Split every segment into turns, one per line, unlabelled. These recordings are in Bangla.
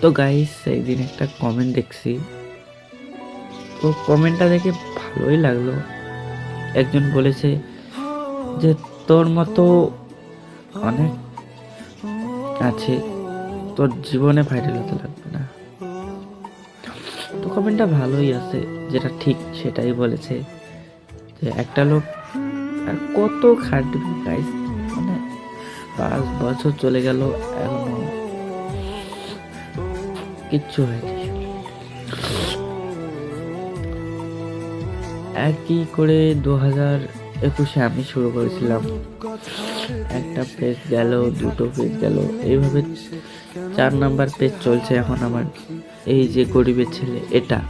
তো গাইস একদিন একটা কমেন্ট দেখছি। তো কমেন্টটা দেখে ভালোই লাগল। একজন বলেছে যে, তোর মতো অনেক আছে, তোর জীবনে ভাইরাল হতে লাগবে না। তো কমেন্টটা ভালোই আছে, যেটা ঠিক সেটাই বলেছে যে, একটা লোক আর কত খাটবে গাইস মানে পাঁচ বছর চলে গেল এখনও কিচ্ছু হয়নি একই করে দু হাজার একুশে আমি শুরু করেছিলাম। একটা পেজ গেল, দুটো পেজ গেল। এইভাবে চার নাম্বার পেজ চলছে এখন আমার। এই যে গরিবের ছেলে, এটা।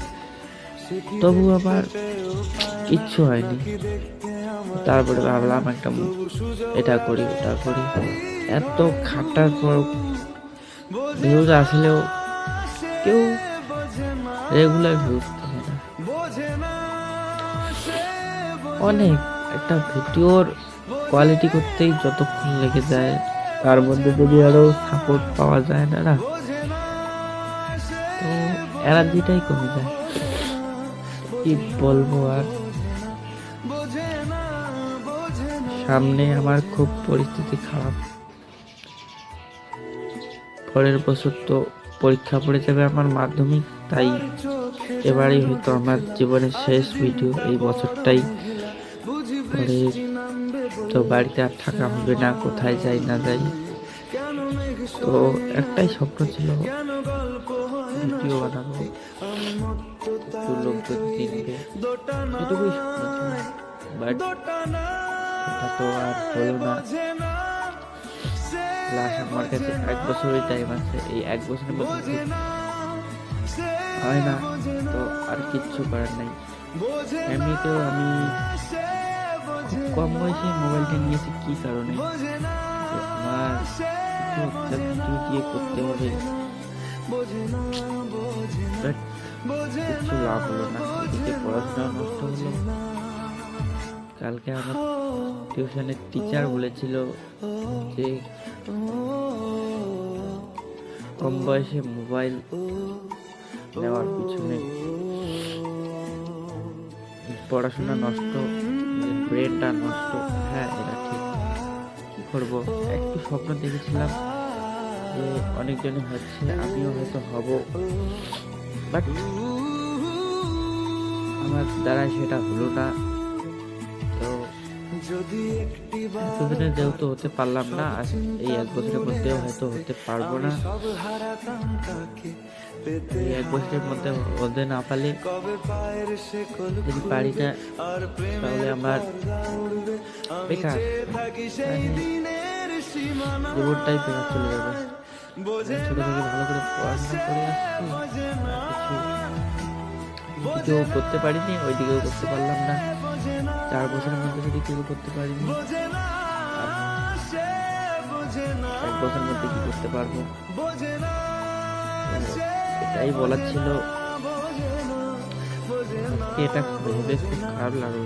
তবু আমার কিচ্ছু হয়নি। তারপরে ভাবলাম একটা এটা করি, ওটা করি। এত খাটার পর ভিউজ আসলেও কেউ রেগুলার ভিউজ থাকে না। অনেক একটা ভিডিওর কোয়ালিটি করতেই যতক্ষণ লেগে যায়, তার মধ্যে যদি আরও সাপোর্ট পাওয়া যায় না না? তো এনার্জিটাই কমে যায়। কি বলব আর? সামনে আমার খুব পরিস্থিতি খারাপ। পরের বছর তো পরীক্ষা পড়ে যাবে আমার মাধ্যমিক, তাই এবারেই হয়তো আমার জীবনের শেষ ভিডিও এই বছরটাই তো বাড়িতে আর থাকা হবে না, কোথায় যাই না যাই। তো একটাই স্বপ্ন ছিল ভিডিও বানাবো। লোকজন বাট তো আর হলো না। লাস্ট আমার কাছে এক বছরই টাইম আছে। এই এক বছরের মধ্যে হয় না, তো আর কিচ্ছু করার নাই। এমনিতেও আমি কম বয়সে মোবাইলটা নিয়েছি, কি কারণে? আমার কিছু দিয়ে করতে হবে। কিছু লাভ হলো না। পড়াশোনা নষ্ট হলো। কালকে আমার টিউশনের টিচার বলেছিল যে কম বয়সে মোবাইল নেওয়ার পিছনে পড়াশোনা নষ্ট ব্রেনটা নষ্ট। হ্যাঁ এটা ঠিক। কি করব? একটু স্বপ্ন দেখেছিলাম যে অনেকজনই হচ্ছে, আমিও হয়তো হব। বাট আমার দ্বারা সেটা হলো না। এতদিনে যেহেতু হতে পারলাম না আজ এই এক বছরের মধ্যেও হয়তো হতে পারব না। এই এক বছরের মধ্যে হতে না পারলে যদি বাড়িটা তাহলে আমার বেকার। মানে জীবনটাই বেকার চলে যাবে। ছোট ভালো করে পড়াশোনা করে আসছি, আর করতে পারিনি ওই দিকেও করতে পারলাম না। চার বছরের মধ্যে যদি কিছু করতে পারিনি এক বছরের মধ্যে কি করতে পারব? এটাই বলার ছিল। এটা ভেবে খুব খারাপ লাগল।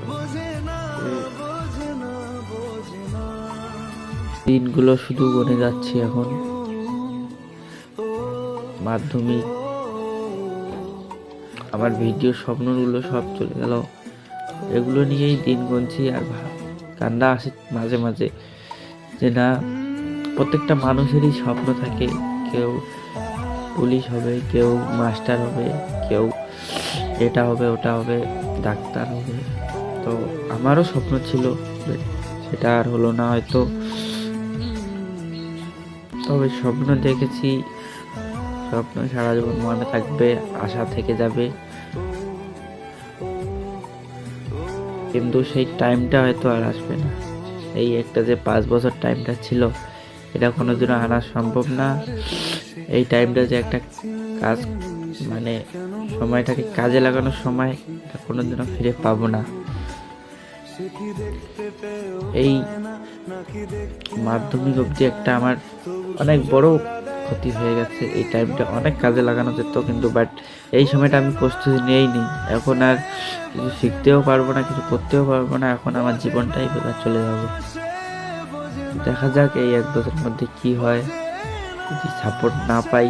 দিনগুলো শুধু গনে যাচ্ছে এখন। মাধ্যমিক। আমার ভিডিও স্বপ্নগুলো সব চলে গেল। এগুলো নিয়েই দিন গুনছি আর কান্না আসে মাঝে মাঝে। যে না, প্রত্যেকটা মানুষেরই স্বপ্ন থাকে, কেউ পুলিশ হবে, কেউ মাস্টার হবে, কেউ এটা হবে, ওটা হবে, ডাক্তার হবে। তো আমারও স্বপ্ন ছিল সেটা আর হলো না হয়তো। তবে স্বপ্ন দেখেছি, স্বপ্ন সারা জীবন মনে থাকবে, আশা থেকে যাবে। কিন্তু সেই টাইমটা হয়তো আর আসবে না। এই একটা যে পাঁচ বছর টাইমটা ছিল, এটা কোনো কোনোদিনও আনা সম্ভব না। এই টাইমটা যে একটা কাজ মানে সময়টাকে কাজে লাগানোর সময়, এটা কোনোদিনও ফিরে পাবো না। এই মাধ্যমিক অবধি একটা আমার অনেক বড় ক্ষতি হয়ে গেছে, এই টাইমটা অনেক কাজে লাগানো যেত কিন্তু বাট এই সময়টা আমি প্রস্তুতি নিয়েই নি এখন আর কিছু শিখতেও পারব না, কিছু করতেও পারব না, এখন আমার জীবনটাই বেকার চলে যাবে। দেখা যাক এই এক বছরের মধ্যে কি হয়। যদি সাপোর্ট না পাই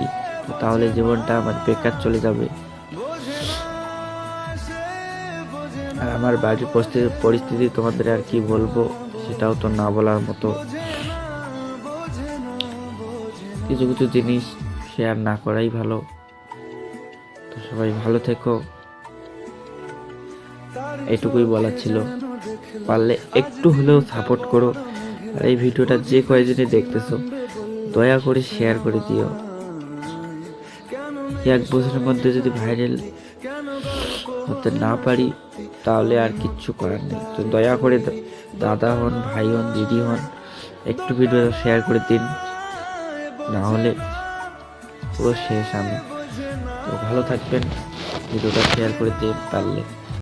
তাহলে জীবনটা আমার বেকার চলে যাবে। আর আমার বাড়ির পরিস্থিতি তোমাদের আর কি বলব, সেটাও তো না বলার মতো। কিছু কিছু জিনিস শেয়ার না করাই ভালো। তো সবাই ভালো থেকো। এটুকুই বলার ছিল। পারলে একটু হলেও সাপোর্ট করো। আর এই ভিডিওটা যে কয়েকজনে দেখতেছো, দয়া করে শেয়ার করে দিও। এক বছরের মধ্যে যদি ভাইরাল হতে না পারি, তাহলে আর কিচ্ছু করার নেই। তো দয়া করে দাদা হন, ভাই হন, দিদি হন, একটু ভিডিও শেয়ার করে দিন। হলে পুরো শেষ আমি। তো ভালো থাকবেন। ভিডিওটা শেয়ার করে দিতে পারলে।